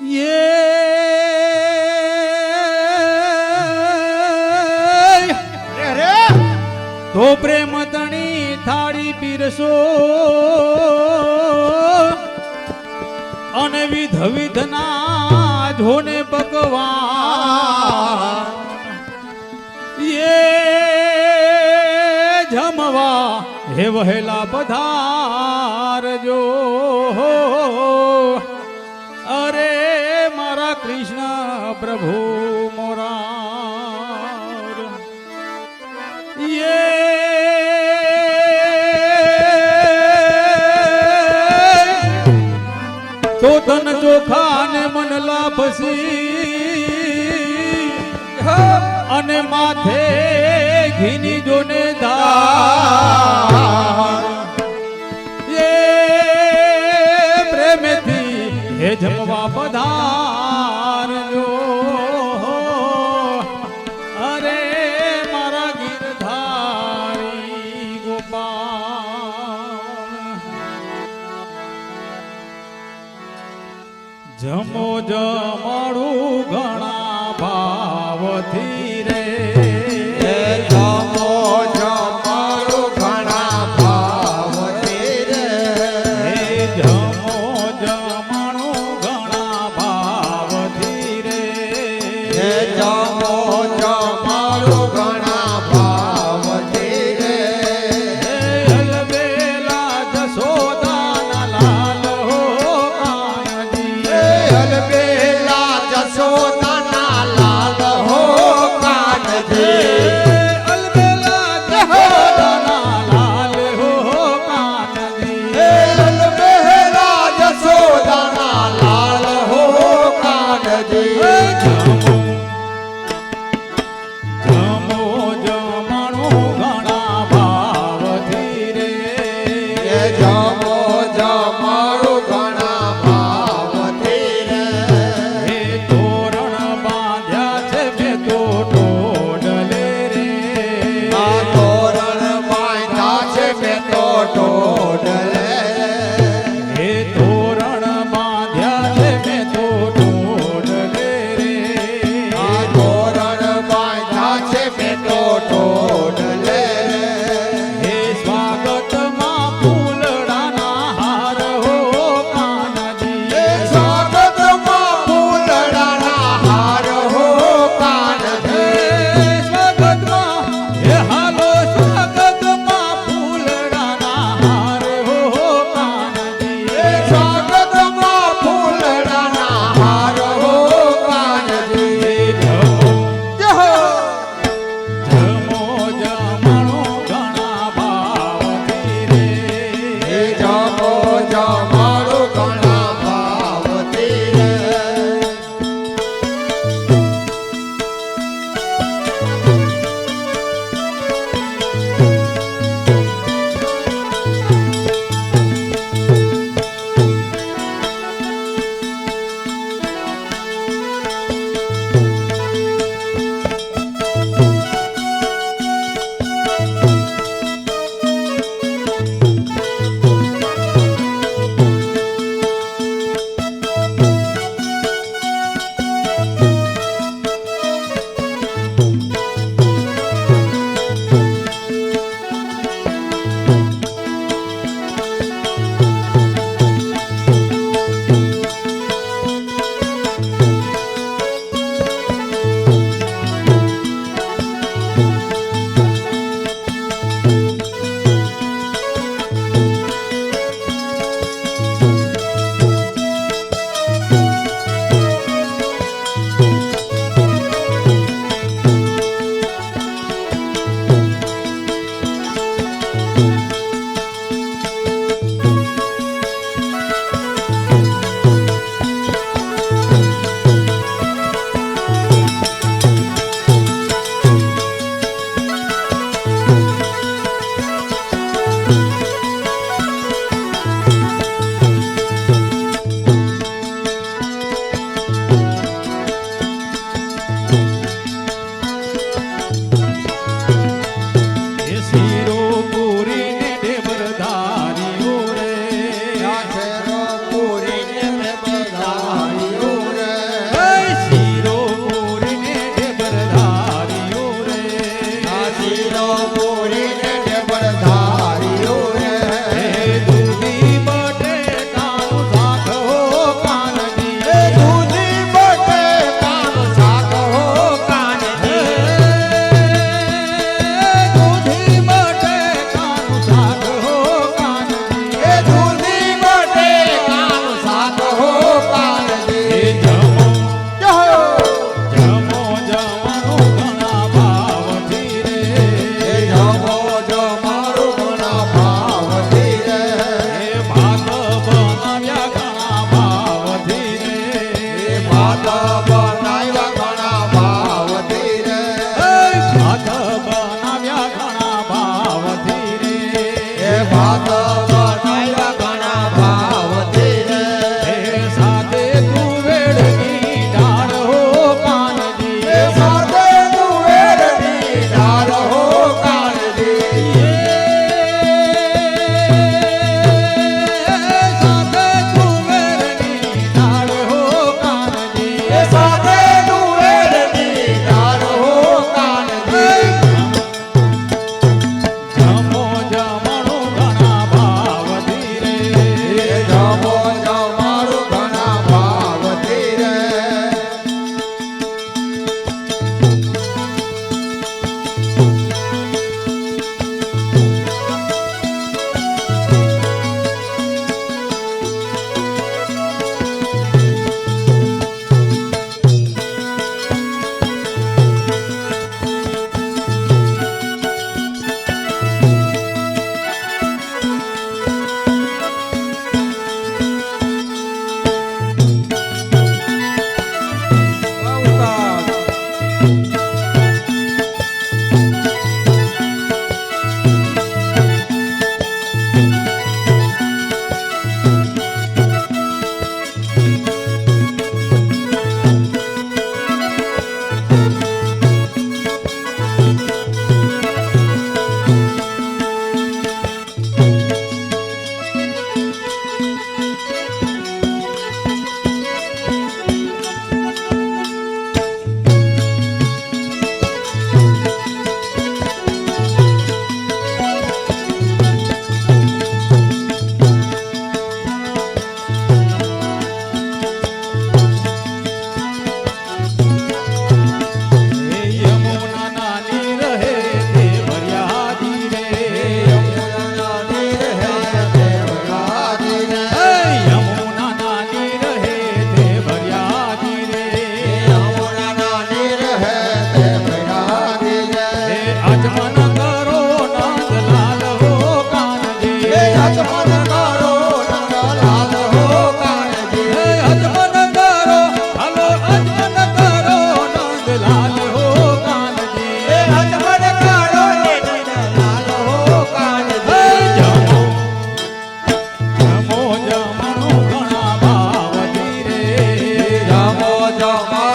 યે તો પ્રેમ તણી થાળી પીરસો અને વિધ વિધના જોને પકવા યે જમવા હે વહેલા પધારજો. અરે પ્રભુ મોરા યે તો ધન ચોખા ને મન લાભસી અને માથે ઘીની જોને ધાર એ પ્રેમથી હે જમવા પધારજો Jordan. জমা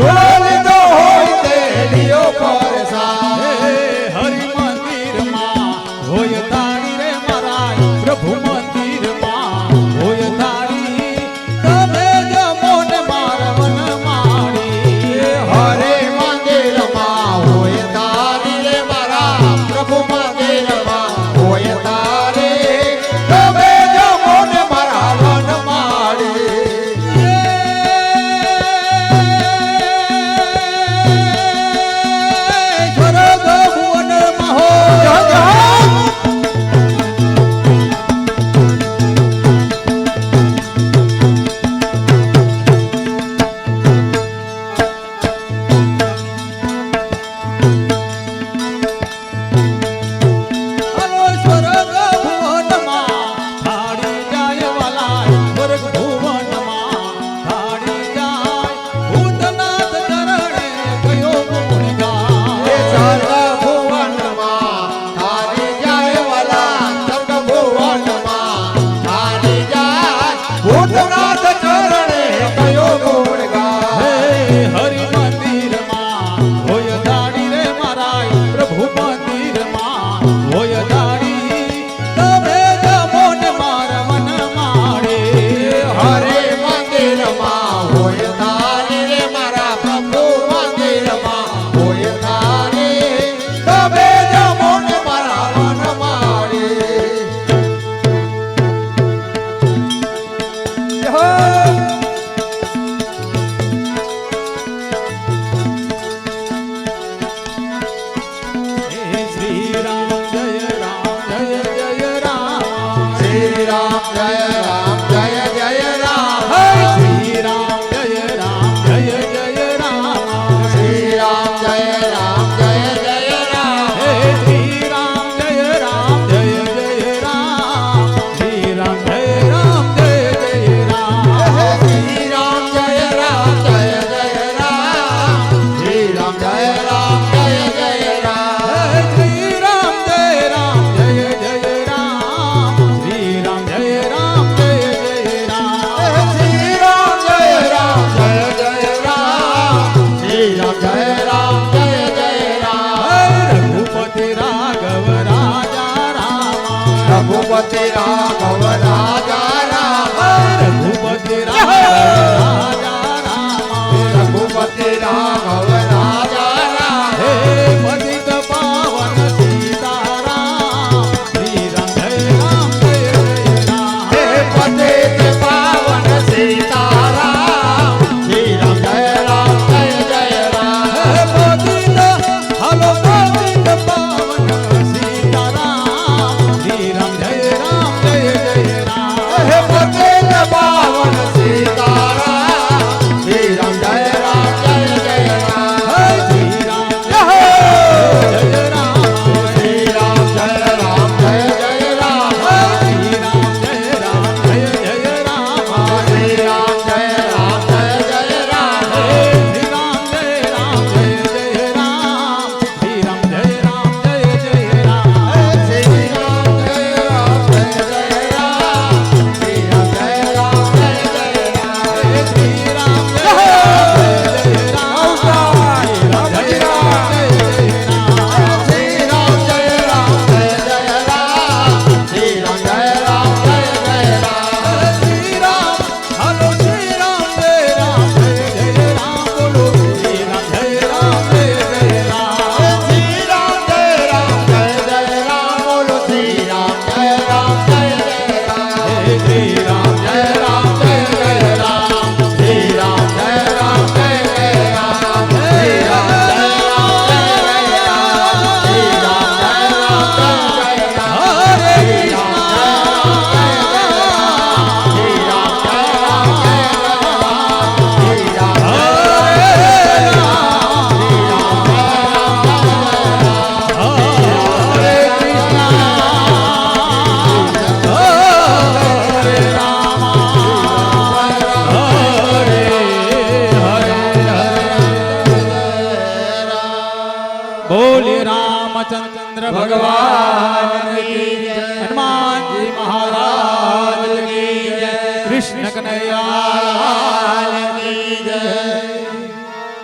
Whoa! રામ જય રામ જય જય રામ. રઘુપતિ રાઘવ રાજા રામ. રઘુપતિ રાઘવ રાજા રામ. રઘુપતિ રાઘવ